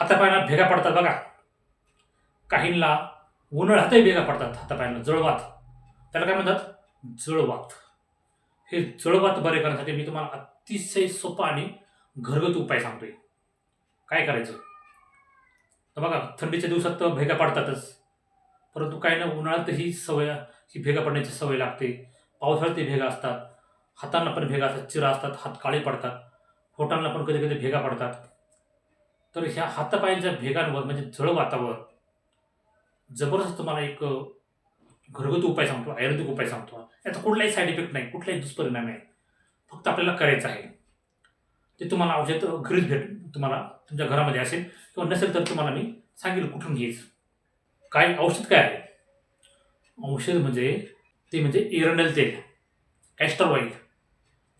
हातापायांना भेगा पडतात बघा. काहींना उन्हाळ्यातही भेगा पडतात हातापायांना जळवात. त्याला काय म्हणतात? जळवात. हे जळवात बरे करण्यासाठी मी तुम्हाला अतिशय सोपा आणि घरगुती उपाय सांगतोय. काय करायचं? तर बघा थंडीच्या दिवसात तर भेगा पडतातच. परंतु काय ना उन्हाळ्यात ही सवय ही भेगा पडण्याची सवय लागते. पावसाळ्यात ते भेगा असतात. हातांना पण भेगा असतात चिरा असतात हात काळे पडतात. होटांना पण कधी कधी भेगा पडतात. तर ह्या हातापायांच्या भेगांवर म्हणजे जळ वातावर जबरदस्त तुम्हाला एक घरगुती उपाय सांगतो आयुर्वेदिक उपाय सांगतो. याचा कुठलाही साईड इफेक्ट नाही कुठलाही दुष्परिणाम आहे फक्त आपल्याला करायचं आहे. ते तुम्हाला औषध घरीच भेट तुम्हाला तुमच्या घरामध्ये असेल किंवा नसेल तर तुम्हाला मी सांगेल कुठून घ्यायचं. काय औषध काय आहे? औषध म्हणजे ते म्हणजे एरंडल तेल कॅस्टर ऑइल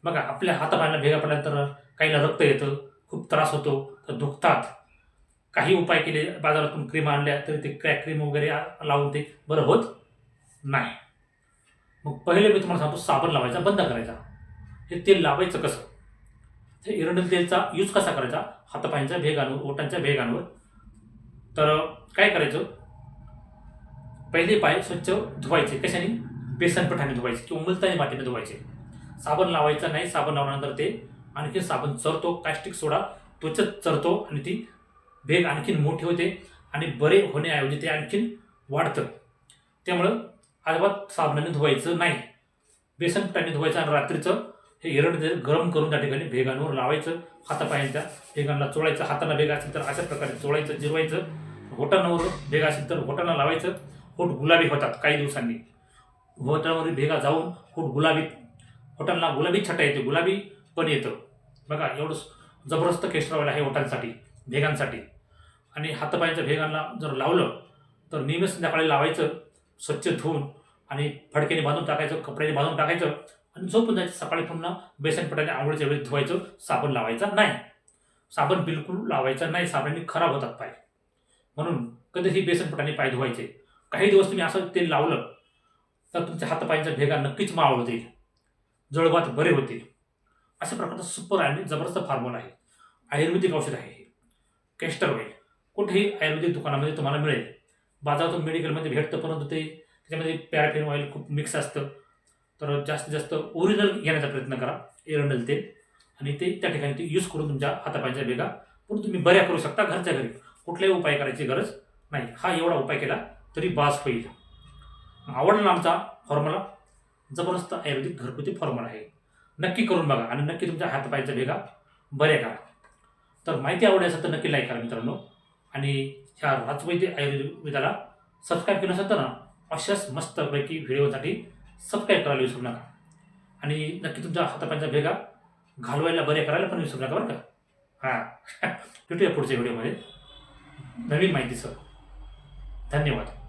बघा आपल्या हातापायांना भेगा पडल्यानंतर काहीला रक्त येतं. खूप त्रास होतो तर दुखतात. काही उपाय केले बाजारातून क्रीम आणल्या तरी ते क्रॅक क्रीम वगैरे लावून ते बरं होत नाही. मग पहिले मी तुम्हाला सांगतो साबण लावायचा बंद करायचा. हे तेल लावायचं कसं? ते इरंडल तेलचा यूज कसा करायचा? हातापायांच्या भेगांवर ओटांच्या भेगांवर तर काय करायचं? पहिले पाय स्वच्छ धुवायचे. कशाने? बेसन पिठाने धुवायचे किंवा मुलतानी मातीने धुवायचे. साबण लावायचं नाही साबण लावल्यानंतर ते आणखी साबण चरतो कास्टिक सोडा त्वचेत चरतो आणि ती भेग आणखीन मोठी होते आणि बरे होण्याऐवजी ते आणखीन वाढतं. त्यामुळं अजिबात साबणाने धुवायचं नाही. बेसन पिठाने धुवायचं आणि रात्रीचं हे एरड गरम करून त्या ठिकाणी भेगांवर लावायचं. हातापायांच्या भेगांना चोळायचं. हाताला भेग असेल तर अशा प्रकारे चोळायचं जिरवायचं. होटांवर भेगा असेल तर होटांना लावायचं. होट गुलाबी होतात काही दिवसांनी. होटांवर भेगा जाऊन होट गुलाबी होटांना गुलाबी छटा येते. गुलाबी पण येतं. बघा एवढं जबरदस्त केस ऑइल आहे ओटांसाठी भेगांसाठी. आणि हातापायांच्या भेगांना जर लावलं तर नेहमीच संध्याकाळी लावायचं स्वच्छ धुवून आणि फडक्याने बांधून टाकायचं कपड्याने बांधून टाकायचं आणि झोपून जायचं. सकाळी पुन्हा बेसन पिठाने आंघोळीच्या धुवायचं साबण लावायचा नाही. साबण बिलकुल लावायचा नाही साबणाने खराब होतात पाय. म्हणून कधीही बेसन पाय धुवायचे. काही दिवस तुम्ही असं तेल लावलं तर तुमच्या हातापायांच्या भेगा नक्कीच मावळ होतील जळवात बरे होतील. अशा प्रकारचं सुपर आणि जबरदस्त फॉर्म्युला आहे. आयुर्वेदिक औषध आहे हे. Castor oil. कुठेही आयुर्वेदिक दुकानामध्ये तुम्हाला मिळेल. बाजारातून मेडिकलमध्ये भेटतं परंतु ते त्याच्यामध्ये पॅराफिन ऑइल खूप मिक्स असतं. तर जास्तीत जास्त ओरिजिनल घेण्याचा प्रयत्न करा. एरंडल तेल. आणि ते त्या ठिकाणी ते यूज करून तुमच्या हातापायच्या बेगा पण तुम्ही बऱ्या करू शकता घरच्या घरी. कुठलाही उपाय करायची गरज नाही. हा एवढा उपाय केला तरी बास होईल. आवडला आमचा फॉर्म्युला जबरदस्त आयुर्वेदिक घरगुती फॉर्म्युला आहे. नक्की करून बघा आणि नक्की तुमच्या हातापायांच्या भेगा बरे करा. तर माहिती आवडली असेल तर नक्की लाईक करा मित्रांनो. आणि ह्या राजवैद्य आयुर्वेदाला सबस्क्राईब केलं असेल तर ना अशाच मस्तपैकी व्हिडिओसाठी सबस्क्राईब करायला विसरू नका. आणि नक्की तुमच्या हातापायचा भेगा घालवायला बरे करायला पण विसरू नका बरं का. हां. भेटूया पुढच्या व्हिडिओमध्ये. नवीन माहितीसह. धन्यवाद.